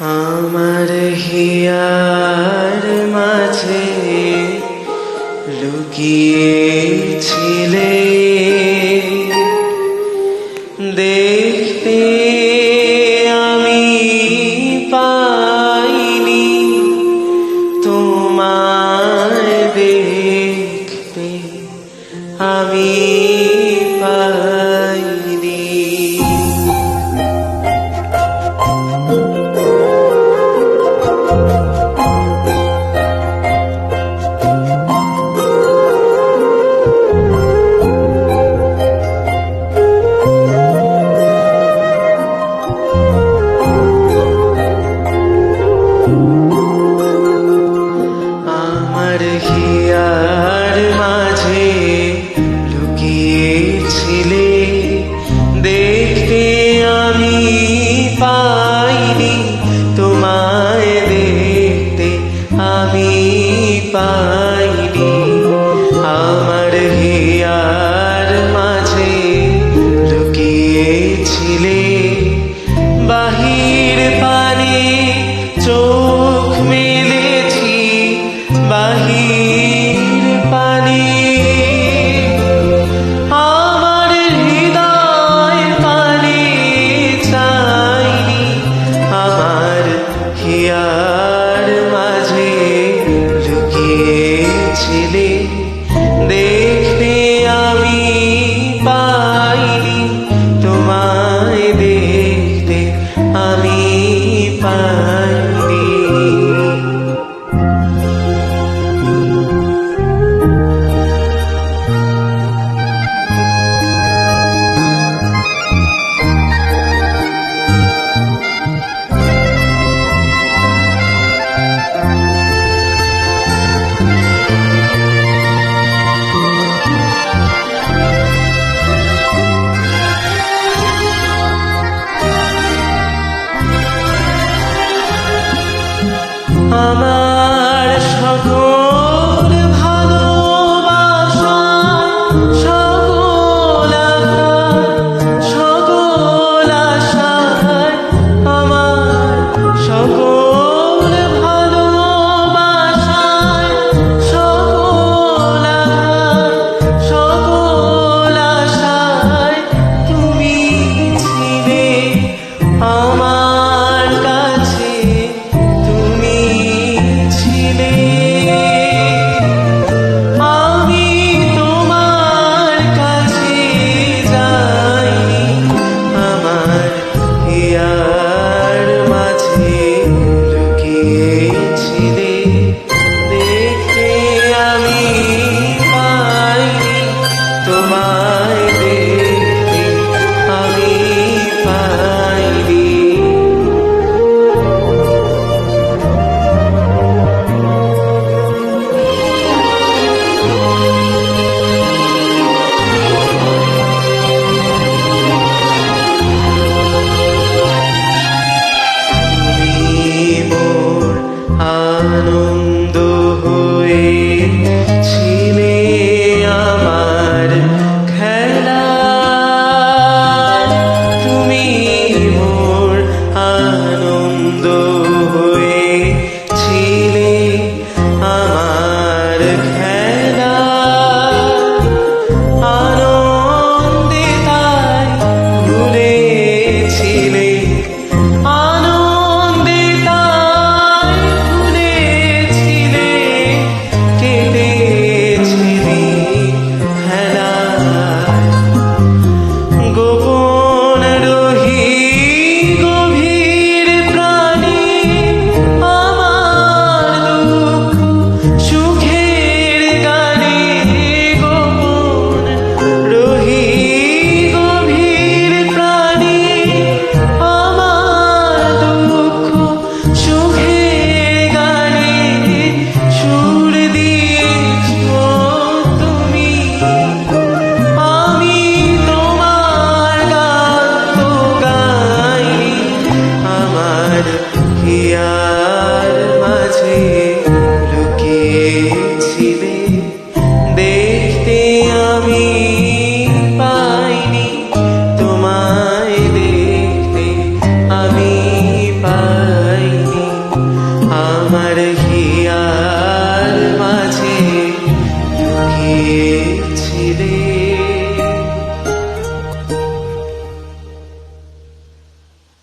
আমার হিয়ার মাঝে লুকিয়ে লুকিয়েছিলে। দেখতে আমি পাইনি তোমার দেখতে। আমি पड़े mama.